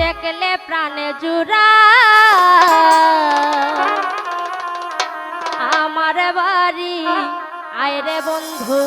দেখলে প্রাণে জুড়া। আমার বাড়ি আয় রে বন্ধু